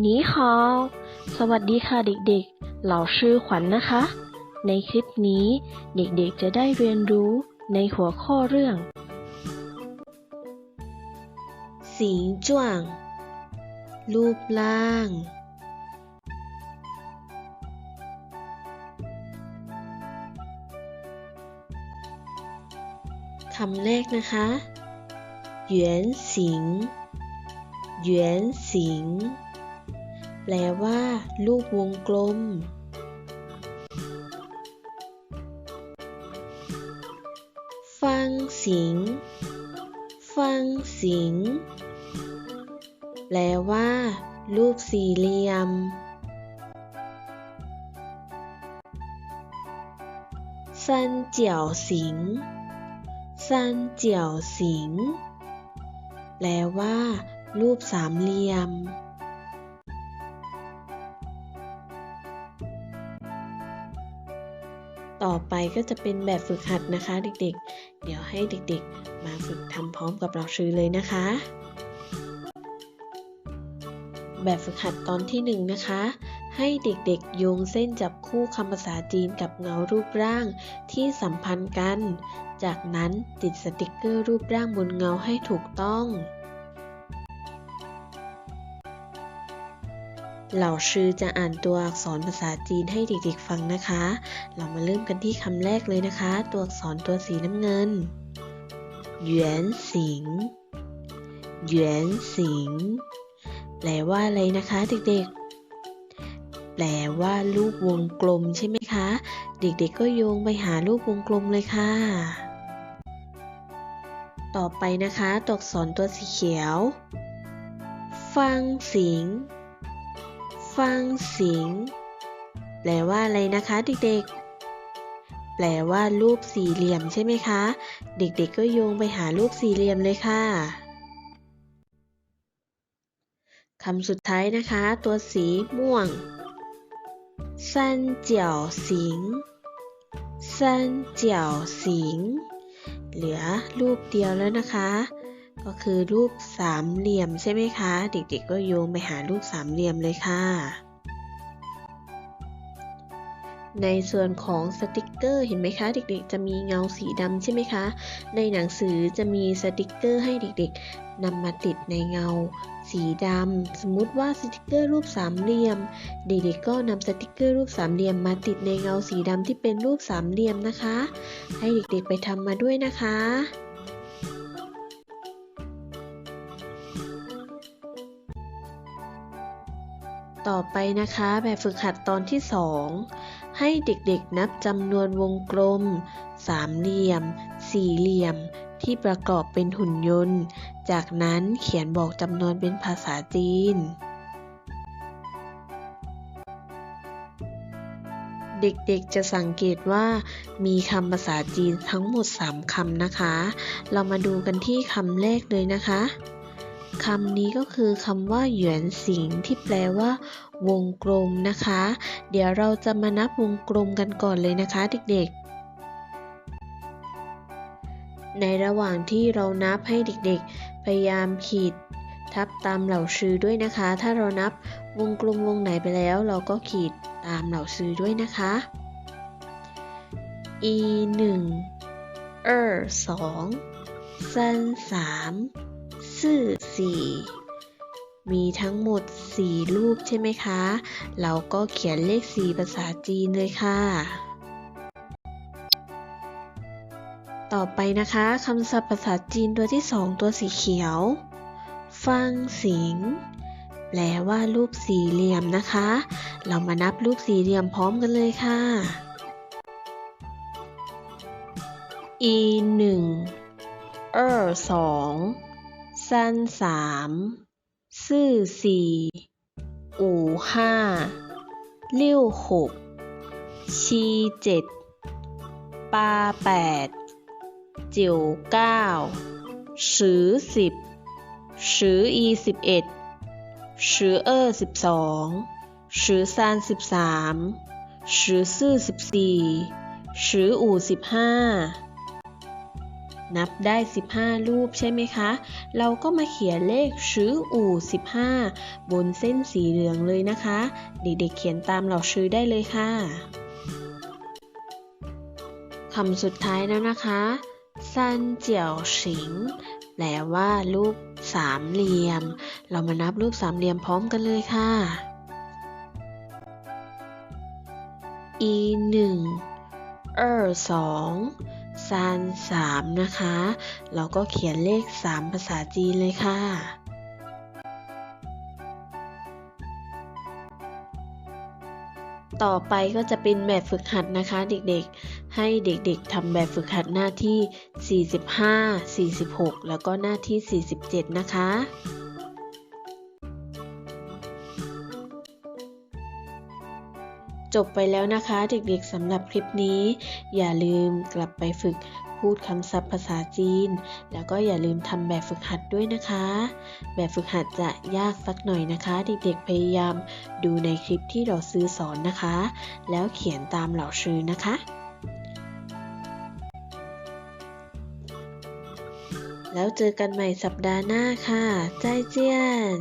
หนีฮาวสวัสดีค่ะเด็กๆเหล่าชื่อขวัญนนะคะ ในคลิปนี้เด็กๆจะได้เรียนรู้ในหัวข้อเรื่องสิงจ้วงรูปร่าง คำแรกนะคะหยวนสิงหยวนสิง แปลว่ารูปวงกลม ฟังสิง ฟังสิง แปลว่า รูปสี่เหลี่ยมซันเจียวสิงซันเจียวสิง แปลว่า รูปสามเหลี่ยม อไปก็จะเป็นแบบฝึกหัดนะคะ เด็กๆ เดี๋ยวให้เด็กๆ มาฝึกทำพร้อมกับเราชื่อเลยนะคะ แบบฝึกหัดตอนที่หนึ่งนะคะ ให้เด็กๆ โยงเส้นจับคู่คำภาษาจีนกับเงารูปร่างที่สัมพันธ์กัน จากนั้นติดสติกเกอร์รูปร่างบนเงาให้ถูกต้อง เหล่าชื่อจะอ่านตัวอักษรภาษาจีนให้เด็กๆฟังนะคะ เรามาเริ่มกันที่คำแรกเลยนะคะ ตัวอักษรตัวสีน้ำเงินหยวนสิงหยวนสิง แปลว่าอะไรนะคะเด็กๆ แปลว่ารูปวงกลมใช่ไหมคะ เด็กๆก็โยงไปหารูปวงกลมเลยค่ะ ต่อไปนะคะ ตัวอักษรตัวสีเขียว ฟังสิง ฟังสิง แปลว่าอะไรนะคะเด็กๆ แปลว่ารูปสี่เหลี่ยมใช่ไหมคะ เด็กๆก็โยงไปหารูปสี่เหลี่ยมเลยค่ะคำสุดท้ายนะคะ ตัวสีม่วงซันเจียวสิงซันเจียวสิง เหลือรูปเดียวแล้วนะคะ ก็คือรูปสามเหลี่ยมใช่ไหมคะ เด็กๆก็โยงไปหารูปสามเหลี่ยมเลยค่ะ ในส่วนของสติกเกอร์เห็นไหมคะ เด็กๆ จะมีเงาสีดำใช่ไหมคะ ในหนังสือจะมีสติกเกอร์ให้เด็กๆนำมาติดในเงาสีดำสมมุติว่าสติกเกอร์รูปสามเหลี่ยม เด็กๆก็นำสติกเกอร์รูปสามเหลี่ยมมาติดในเงาสีดำที่เป็นรูปสามเหลี่ยมนะคะ ให้เด็กๆไปทำมาด้วยนะคะ ต่อไปนะคะ แบบฝึกหัดตอนที่ 2 ให้เด็กๆนับจำนวนวงกลม สามเหลี่ยม สี่เหลี่ยม ที่ประกอบเป็นหุ่นยนต์ จากนั้นเขียนบอกจำนวนเป็นภาษาจีน เด็กๆจะสังเกตว่ามีคำภาษาจีนทั้งหมด 3คำนะคะ เรามาดูกันที่คำแรกเลยนะคะ คำนี้ก็คือคำว่าหยวนสิงที่แปลว่า วงกลมนะคะ เดี๋ยวเราจะมานับวงกลมกันก่อนเลยนะคะเด็กๆ ในระหว่างที่เรานับให้เด็กๆ พยายามขีดทับตามเหล่าชื่อด้วยนะคะ ถ้าเรานับวงกลมวงไหนไปแล้ว เราก็ขีดตามเหล่าชื่อด้วยนะคะ e 1 2 2 3 3สี่สี่มีทั้งหมด 4 รูปใช่ไหมคะ เราก็เขียนเลข 4 ภาษาจีนเลยค่ะ ต่อไปนะคะคำศัพท์ภาษาจีนตัวที่ 2 ตัวสีเขียว ฟังสิง แปลว่ารูปสี่เหลี่ยมนะคะ เรามานับรูปสี่เหลี่ยมพร้อมกันเลยค่ะ e 1 2 สั้นสามซื่อสี่อูห้าลิ้วหกชีเจ็ดปาแปดจิ๋วเก้าสือสิบสืออีสิบเอ็ดสือเออสิบสองสือซานสิบสามสือสื่อสิบสี่สืออู่สิบห้า นับได้ 15 รูปใช่ไหมคะ เราก็มาเขียนเลขชื่ออู่15 บนเส้นสีเหลืองเลยนะคะ เด็กๆเขียนตามเหล่าชื่อได้เลยค่ะคำสุดท้ายแล้วนะคะซันเจียวฉิงแปลว่ารูปสามเหลี่ยม เรามานับรูปสามเหลี่ยมพร้อมกันเลยค่ะอีหนึ่งเออสอง ซานสามนะคะ เราก็เขียนเลขสามภาษาจีนเลยค่ะต่อไปก็จะเป็นแบบฝึกหัดนะคะเด็กๆ ให้เด็กๆทำแบบฝึกหัดหน้าที่ 45 46 แล้วก็หน้าที่ 47 นะคะ จบไปแล้วนะคะเด็กๆสำหรับคลิปนี้ อย่าลืมกลับไปฝึกพูดคำศัพท์ภาษาจีน แล้วก็อย่าลืมทำแบบฝึกหัดด้วยนะคะ แบบฝึกหัดจะยากสักหน่อยนะคะ เด็กๆพยายามดูในคลิปที่เราซื้อสอนนะคะ แล้วเขียนตามเหล่าชื่อนะคะ แล้วเจอกันใหม่สัปดาห์หน้าค่ะ ใจเจียน